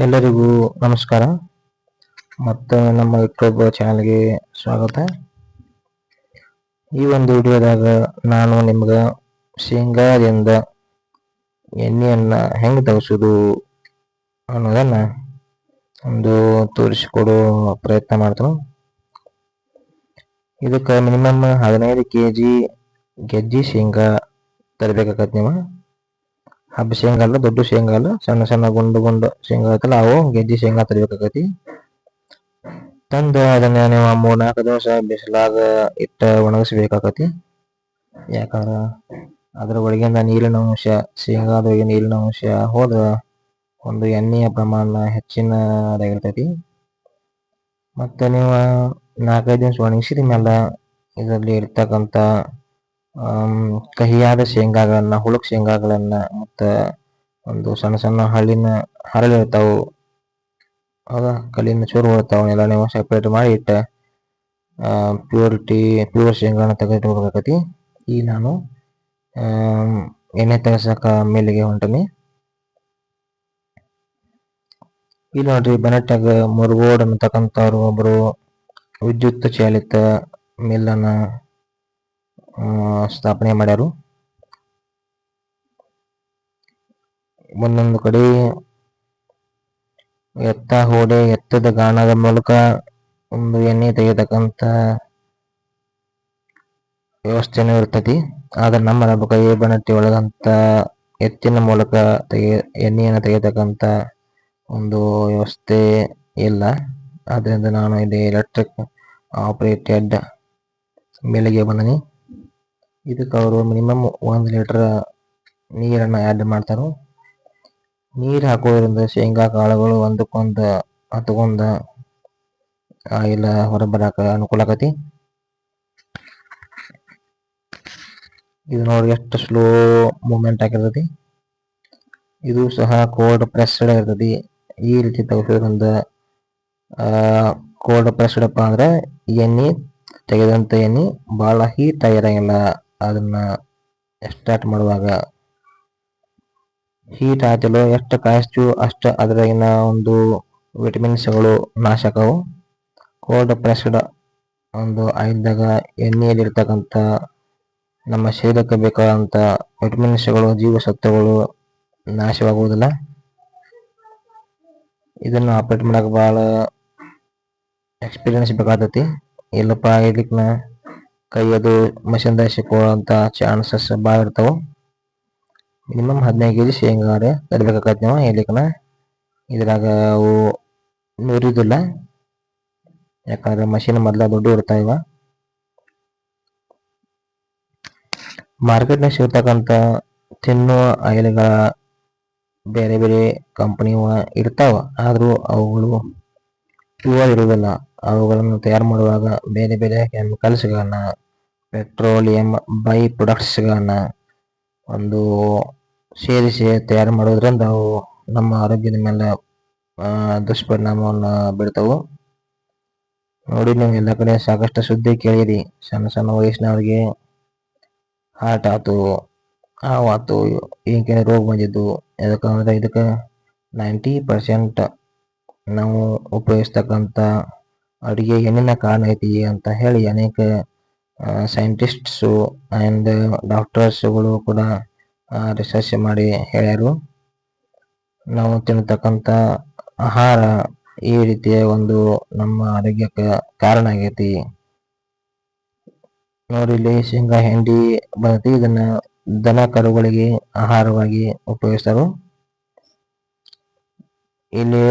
ಎಲ್ಲರಿಗೂ ನಮಸ್ಕಾರ. ಮತ್ತು ನಮ್ಮ ಯೂಟ್ಯೂಬ್ ಚಾನಲ್ಗೆ ಸ್ವಾಗತ. ಈ ಒಂದು ವಿಡಿಯೋದಾಗ ನಾನು ನಿಮ್ಗೆ ಶೇಂಗಾದಿಂದ ಎಣ್ಣೆಯನ್ನು ಹೆಂಗೆ ತಗಿಸೋದು ಅನ್ನೋದನ್ನು ಒಂದು ತೋರಿಸಿಕೊಡೋ ಪ್ರಯತ್ನ ಮಾಡ್ತೀನಿ. ಇದಕ್ಕೆ ಮಿನಿಮಮ್ ಹದಿನೈದು ಕೆ ಜಿ ಗೆಜ್ಜಿ ಶೇಂಗಾ ತರಬೇಕಾಗತ್ತೆ ನೀವು. ಹಬ್ಬ ಶೇಂಗಾ ಅಲ್ಲ ದೊಡ್ಡ ಶೇಂಗಾ ಅಲ್ಲ ಸಣ್ಣ ಸಣ್ಣ ಗುಂಡು ಗುಂಡು ಶೇಂಗಾ ಐತಲ್ಲ ಅವು ಗೆಜ್ಜಿ ಶೇಂಗಾ ತರಬೇಕಾಗತಿ ತಂದ ಅದನ್ನ ನೀವು ಮೂರ್ ನಾಲ್ಕು ದಿವಸ ಬಿಸಿಲಾಗ ಇಟ್ಟ ಒಣಗಿಸ್ಬೇಕಾಗತಿ ಯಾಕಂದ್ರ ಅದ್ರ ಒಳಗಿಂದ ನೀರಿನ ಅಂಶ ಶೇಂಗಾದೊಳಗೆ ನೀರಿನ ಅಂಶ ಹೋದ ಒಂದು ಎಣ್ಣೆಯ ಪ್ರಮಾಣ ಹೆಚ್ಚಿನದಾಗಿರ್ತೈತಿ ಮತ್ತು ನೀವು ನಾಲ್ಕೈದು ದಿವಸ ಒಣಗಿಸಿದ ಮೇಲೆ ಇದರಲ್ಲಿ ಇರ್ತಕ್ಕಂಥ ಕಹಿಯಾದ ಶೇಂಗಾಗಳನ್ನ, ಹುಳುಕ್ ಶೇಂಗಾಗಳನ್ನ ಮತ್ತ ಒಂದು ಸಣ್ಣ ಸಣ್ಣ ಹಳ್ಳಿನ ಹರಳಿರ್ತಾವು ಹೌದಾ ಕಲ್ಲಿನ ಚೂರು ಎಲ್ಲ ನೀವು ಸೆಪ್ರೇಟ್ ಮಾಡಿ ಇಟ್ಟ ಪ್ಯೂರಿಟಿ ಪ್ಯೂರ್ ಶೇಂಗಾನ ತೆಗೆದುಕೊಳ್ಬೇಕತಿ ಈ ನಾನು ಎಣ್ಣೆ ತೆಗೆಸಕ ಮೇಲಿಗೆ ಹೊಂಟನಿ. ಇಲ್ಲಿ ನೋಡ್ರಿ ಬೆನಟ್ಟಾಗ ಮುರುಗೋಡ್ ಅನ್ನತಕ್ಕಂಥವ್ರು ಒಬ್ಬರು ವಿದ್ಯುತ್ ಚಾಲಿತ ಮಿಲ್ಲನ್ನ ಸ್ಥಾಪನೆ ಮಾಡ್ಯಾರು. ಒಂದೊಂದು ಕಡೆ ಎತ್ತ ಹೋಡೆ ಎತ್ತದ ಗಾಣದ ಮೂಲಕ ಒಂದು ಎಣ್ಣೆ ತೆಗೆಯತಕ್ಕಂತ ವ್ಯವಸ್ಥೆನೂ ಇರ್ತತಿ. ಆದ್ರೆ ನಮ್ಮ ಕೈ ಬಣಟ್ಟಿ ಒಳಗಂತ ಎತ್ತಿನ ಮೂಲಕ ತೆಗೆ, ಎಣ್ಣೆಯನ್ನು ತೆಗೆಯತಕ್ಕಂತ ಒಂದು ವ್ಯವಸ್ಥೆ ಇಲ್ಲ. ಆದ್ದರಿಂದ ನಾನು ಇಲ್ಲಿ ಎಲೆಕ್ಟ್ರಿಕ್ ಆಪರೇಟೆಡ್ ಮೇಲೆಗೆ ಬಂದನಿ. ಇದಕ್ಕೆ ಅವರು ಮಿನಿಮಮ್ ಒಂದು ಲೀಟರ್ ನೀರನ್ನು ಆ್ಯಡ್ ಮಾಡ್ತಾರೆ. ನೀರು ಹಾಕೋದ್ರಿಂದ ಶೇಂಗಾ ಕಾಳುಗಳು ಒಂದಕ್ಕೊಂದು ಹತ್ಕೊಂಡು ಇಲ್ಲ ಹೊರಬರಾಕ ಅನುಕೂಲ ಆಕತಿ. ಇದು ನೋಡಿ ಎಷ್ಟು ಸ್ಲೋ ಮೂಮೆಂಟ್ ಆಗಿರ್ತೈತಿ. ಇದು ಸಹ ಕೋಲ್ಡ್ ಪ್ರೆಸ್ಡ್ ಇರ್ತೈತಿ ಈ ರೀತಿ ತೆಗೆಸೋದ್ರಿಂದ ಕೋಲ್ಡ್ ಪ್ರೆಸ್ಡಪ್ಪ ಅಂದ್ರೆ ಎಣ್ಣೆ, ತೆಗೆದಂತ ಎಣ್ಣೆ ಭಾಳ ಹೀಟ್ ಆಗಿರಂಗಿಲ್ಲ. ಅದನ್ನ ಸ್ಟಾರ್ಟ್ ಮಾಡುವಾಗ ಹೀಟ್ ಆಗಲು ಎಷ್ಟು ಕಾಯಿಸ್ತೀವೋ ಅಷ್ಟು ಅದರಾಗಿನ ಒಂದು ವಿಟಮಿನ್ಸ್ಗಳು ನಾಶ ಆಕಾವು ಕೋಲ್ಡ್ ಪ್ರೆಸ್ಡ್ ಒಂದು ಆಯ್ದಾಗ ಎಣ್ಣೆಯಲ್ಲಿರ್ತಕ್ಕಂಥ ನಮ್ಮ ಶರೀರಕ್ಕೆ ಬೇಕಾದಂಥ ವಿಟಮಿನ್ಸ್ಗಳು ಜೀವಸತ್ವಗಳು ನಾಶವಾಗುವುದಿಲ್ಲ. ಇದನ್ನು ಆಪರೇಟ್ ಮಾಡೋಕೆ ಭಾಳ ಎಕ್ಸ್ಪೀರಿಯನ್ಸ್ ಬೇಕಾಗ್ತೈತಿ ಇಲ್ಲಪ್ಪ ಇದಕ್ಕೆ ಕೈ ಅದು ಮಷಿನ್ದಾಗ ಸಿಕ್ಕುವಂಥ ಚಾನ್ಸಸ್ ಭಾಳ ಇರ್ತಾವ. ಮಿನಿಮಮ್ ಹದಿನೈದು ಕೆಜಿ ಶೇಂಗಾರೆ ತರಬೇಕಾಗತ್ತೆ ನೀವು ಹೇಳಿಕನ ಇದ್ರಾಗ ಅವು ನುರಿದಿಲ್ಲ. ಯಾಕಂದ್ರೆ ಮಷಿನ್ ಮೊದಲ ದೊಡ್ಡ ಇರ್ತಾವ. ಮಾರ್ಕೆಟ್ನಾಗ ಸಿಗ್ತಕ್ಕಂಥ ತಿನ್ನುವ ಆಯಿಲ್ಗಳ ಬೇರೆ ಬೇರೆ ಕಂಪನಿ ಇರ್ತಾವ. ಆದರೂ ಅವುಗಳು ಪ್ಯೂರ್ ಇರುವುದಿಲ್ಲ. ಅವುಗಳನ್ನು ತಯಾರು ಮಾಡುವಾಗ ಬೇರೆ ಬೇರೆ ಕೆಮಿಕಲ್ಸ್ಗಳನ್ನ, ಪೆಟ್ರೋಲಿಯಂ ಬೈ ಪ್ರೊಡಕ್ಟ್ಸ್ಗಳನ್ನ ಒಂದು ಸೇರಿಸಿ ತಯಾರು ಮಾಡೋದ್ರಿಂದ ಅವು ನಮ್ಮ ಆರೋಗ್ಯದ ಮೇಲೆ ದುಷ್ಪರಿಣಾಮವನ್ನು ಬೀಳ್ತವು. ನೋಡಿ, ನೀವು ಎಲ್ಲ ಕಡೆ ಸಾಕಷ್ಟು ಸುದ್ದಿ ಕೇಳಿರಿ. ಸಣ್ಣ ಸಣ್ಣ ವಯಸ್ಸಿನವ್ರಿಗೆ ಹಾರ್ಟ್ ಆಯ್ತು ಹಾವು ಏನಕ್ಕೆ ರೋಗ ಬಂದಿದ್ದು. ಯಾಕಂದ್ರೆ ಇದಕ್ಕೆ ನೈಂಟಿ ಪರ್ಸೆಂಟ್ ನಾವು ಉಪಯೋಗಿಸ್ತಕ್ಕಂಥ ಅಡುಗೆ ಏನೇನ ಕಾರಣ ಐತಿ ಅಂತ ಹೇಳಿ ಅನೇಕ ಸೈಂಟಿಸ್ಟ್ಸು ಆ್ಯಂಡ್ ಡಾಕ್ಟರ್ಸ್ಗಳು ಕೂಡ ರಿಸರ್ಚ್ ಮಾಡಿ ಹೇಳ್ಯಾರು. ನಾವು ತಿನ್ನತಕ್ಕಂಥ ಆಹಾರ ಈ ರೀತಿಯ ಒಂದು ನಮ್ಮ ಆರೋಗ್ಯಕ್ಕೆ ಕಾರಣ ಆಗೈತಿ. ನೋಡಿ ಇಲ್ಲಿ ಶೇಂಗಾ ಹೆಂಡಿ ಬರ್ತೈತಿ ಇದನ್ನ ದನ ಕರುಗಳಿಗೆ ಆಹಾರವಾಗಿ ಉಪಯೋಗಿಸ್ತಾರೆ. ಇಲ್ಲಿ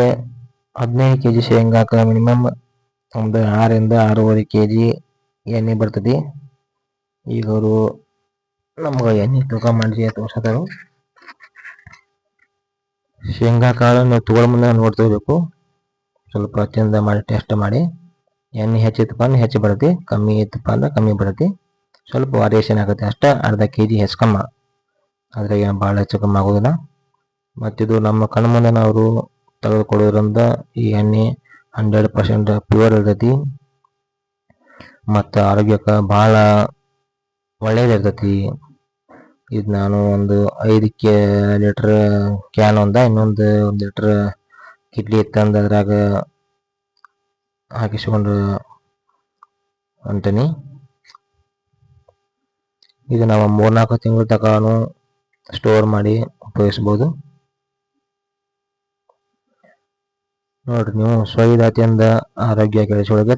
ಹದಿನೈದು ಕೆ ಜಿ ಶೇಂಗಾಕ ಮಿನಿಮಮ್ ಒಂದು ಆರರಿಂದ ಆರೂವರೆ ಕೆ ಜಿ ಎಣ್ಣೆ ಬರ್ತದೆ. ಈಗ ಅವರು ನಮ್ಗೆ ಎಣ್ಣೆ ತೂಕ ಮಾಡಿ ತೋರ್ಸತ್ತಾರು ಶೇಂಗಾ ಕಾಳು ನಾವು ತಗೊಳ್ ಮುಂದೆ ನೋಡ್ತಿರ್ಬೇಕು ಸ್ವಲ್ಪ ಚಂದ ಮಾಡಿ ಟೆಸ್ಟ್ ಮಾಡಿ. ಎಣ್ಣೆ ಹೆಚ್ಚಿತ್ತಪ್ಪ ಅಂದ್ರೆ ಹೆಚ್ಚು ಬರುತ್ತೆ ಕಮ್ಮಿ ಇತ್ತಪ್ಪ ಅಂದ್ರೆ ಕಮ್ಮಿ ಬರುತ್ತೆ ಸ್ವಲ್ಪ ವಾರಿಯೇಷನ್ ಆಗುತ್ತೆ. ಅಷ್ಟೇ ಅರ್ಧ ಕೆ ಜಿ ಹೆಚ್ಚು ಆದರೆ ಏನು ಭಾಳ ಹೆಚ್ಚು ಕಮ್ಮಿ ಆಗೋದಿಲ್ಲ. ಮತ್ತಿದು ನಮ್ಮ ಕಣ್ಮುಂದೆ ಅವರು ತೆಗೆದುಕೊಳ್ಳೋದ್ರಿಂದ ಈ ಎಣ್ಣೆ ಹಂಡ್ರೆಡ್ ಪರ್ಸೆಂಟ್ ಪ್ಯೂರ್ ಇರ್ತೈತಿ ಮತ್ತು ಆರೋಗ್ಯಕ್ಕೆ ಭಾಳ ಒಳ್ಳೇದಿರ್ತೈತಿ ಇದು ನಾನು ಒಂದು ಐದು ಕೆ ಲೀಟ್ರ್ ಕ್ಯಾನ್ ಒಂದ, ಇನ್ನೊಂದು ಒಂದು ಲೀಟ್ರ್ ಕಿಡ್ಲಿ ಇತ್ತಂದು ಅದ್ರಾಗ ಹಾಕಿಸ್ಕೊಂಡು ಅಂತೀನಿ ಇದು ನಾವು ಮೂರ್ನಾಲ್ಕು ತಿಂಗಳ ತನಕನೂ ಸ್ಟೋರ್ ಮಾಡಿ ಉಪಯೋಗಿಸ್ಬೋದು. ನೋಡ್ರಿ ನೀವು ಸ್ವೈದಾತಿಯಿಂದ ಆರೋಗ್ಯ ಕೆಡಿಸೊಳಗೆ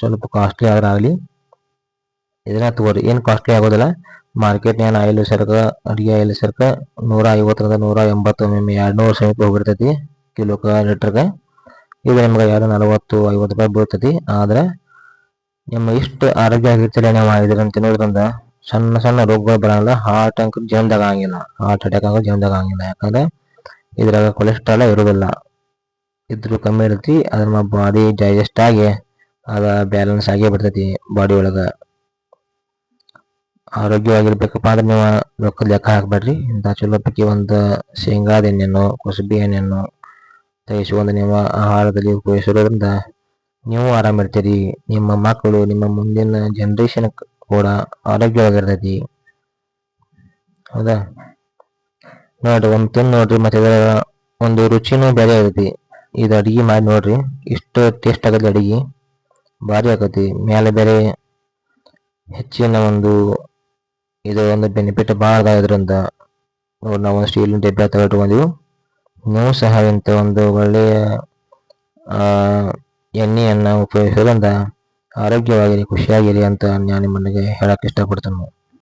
ಸ್ವಲ್ಪ ಕಾಸ್ಟ್ಲಿ ಆದ್ರೆ ಆಗಲಿ. ಇದನ್ನ ತಗೋರಿ. ಏನು ಕಾಸ್ಟ್ಲಿ ಆಗೋದಿಲ್ಲ. ಮಾರ್ಕೆಟ್ನ್ಯಾಗ ಆಯಿಲ್ ಸರ್ಕ ಅಡುಗೆ ಆಯಿಲ್ ಸರ್ಕ ನೂರ ಐವತ್ತರಿಂದ ನೂರ ಎಂಬತ್ತು ಎಂ ಎರಡು ನೂರು ಸಮೀಪ ಹೋಗಿರ್ತೈತಿ ಕಿಲೋಕ ಲೀಟ್ರಿಗೆ. ಇದು ನಿಮ್ಗೆ ಎರಡು ನಲವತ್ತು, ಐವತ್ತು ರೂಪಾಯಿ ಬೀಳ್ತೈತಿ. ಆದ್ರೆ ನಿಮ್ಮ ಇಷ್ಟು ಆರೋಗ್ಯ ಆಗಿರ್ತಿಲ್ಲ ನೀವು ಇದನ್ನ ತಿನ್ನೋದ್ರಿಂದ ಸಣ್ಣ ಸಣ್ಣ ರೋಗಗಳು ಬರೋಲ್ಲ. ಹಾರ್ಟ್ ಅಂಕ ಜೀವನದಾಗ ಆಗಿಲ್ಲ ಹಾರ್ಟ್ ಅಟ್ಯಾಕ್ ಆಗೋ ಜೀವನದಾಗ ಆಗಿಲ್ಲ ಯಾಕಂದ್ರೆ ಇದ್ರಾಗ ಕೊಲೆಸ್ಟ್ರಾಲ್ ಇರೋದಿಲ್ಲ. ಇದ್ರು ಕಮ್ಮಿ ಇರತಿ ಅದ್ರ ನಮ್ಮ ಬಾಡಿ ಡೈಜೆಸ್ಟ್ ಆಗಿ ಅದ ಬ್ಯಾಲೆನ್ಸ್ ಆಗೇ ಬಿಡ್ತೈತಿ ಬಾಡಿ ಒಳಗ. ಆರೋಗ್ಯವಾಗಿರ್ಬೇಕಪ್ಪ ಅಂದ್ರೆ ನೀವು ರೊಕ್ಕದ ಲೆಕ್ಕ ಹಾಕ್ಬೇಡ್ರಿ. ಇಂಥ ಚಲೋ ಪೈಕಿ ಒಂದು ಶೇಂಗಾದ ಎಣ್ಣೆನು, ಕುಸುಬಿ ಎಣ್ಣೆನೋ ತೆಗೆಸ್ಕೊಂಡು ನೀವು ಆಹಾರದಲ್ಲಿ ಉಪಯೋಗಿಸಿರೋದ್ರಿಂದ ನೀವು ಆರಾಮಿರ್ತೀರಿ ನಿಮ್ಮ ಮಕ್ಕಳು ನಿಮ್ಮ ಮುಂದಿನ ಜನ್ರೇಷನ್ ಕೂಡ ಆರೋಗ್ಯವಾಗಿರ್ತೈತಿ. ಹೌದಾ? ನೋಡ್ರಿ, ಒಂದು ತಿಂದು ನೋಡ್ರಿ, ಮತ್ತೆ ಒಂದು ರುಚಿನೂ ಬೇರೆ ಇರ್ತೈತಿ. ಇದು ಅಡಿಗೆ ಮಾಡಿ ನೋಡ್ರಿ. ಇಷ್ಟು ಟೇಸ್ಟ್ ಆಗತ್ತೆ ಅಡಿಗೆ. ಭಾರಿ ಆಗತಿ ಮೇಲೆ ಬೇರೆ ಹೆಚ್ಚಿನ ಒಂದು ಇದು ಒಂದು ಬೆನಿಫಿಟ್ ಭಾಳ ಇದರಿಂದ. ನೋಡಿ ನಾವು ಒಂದು ಸ್ಟೀಲಿನ ಡಬ್ಬೆ ತಗೊಂಡಿವು. ನೀವು ಸಹ ಇಂಥ ಒಂದು ಒಳ್ಳೆಯ ಎಣ್ಣೆಯನ್ನು ಉಪಯೋಗಿಸೋದ್ರಿಂದ ಆರೋಗ್ಯವಾಗಿರಿ, ಖುಷಿಯಾಗಿರಿ ಅಂತ ನಾನು ನಿಮ್ಮನಿಗೆ ಹೇಳಕ್ ಇಷ್ಟಪಡ್ತೀನಿ.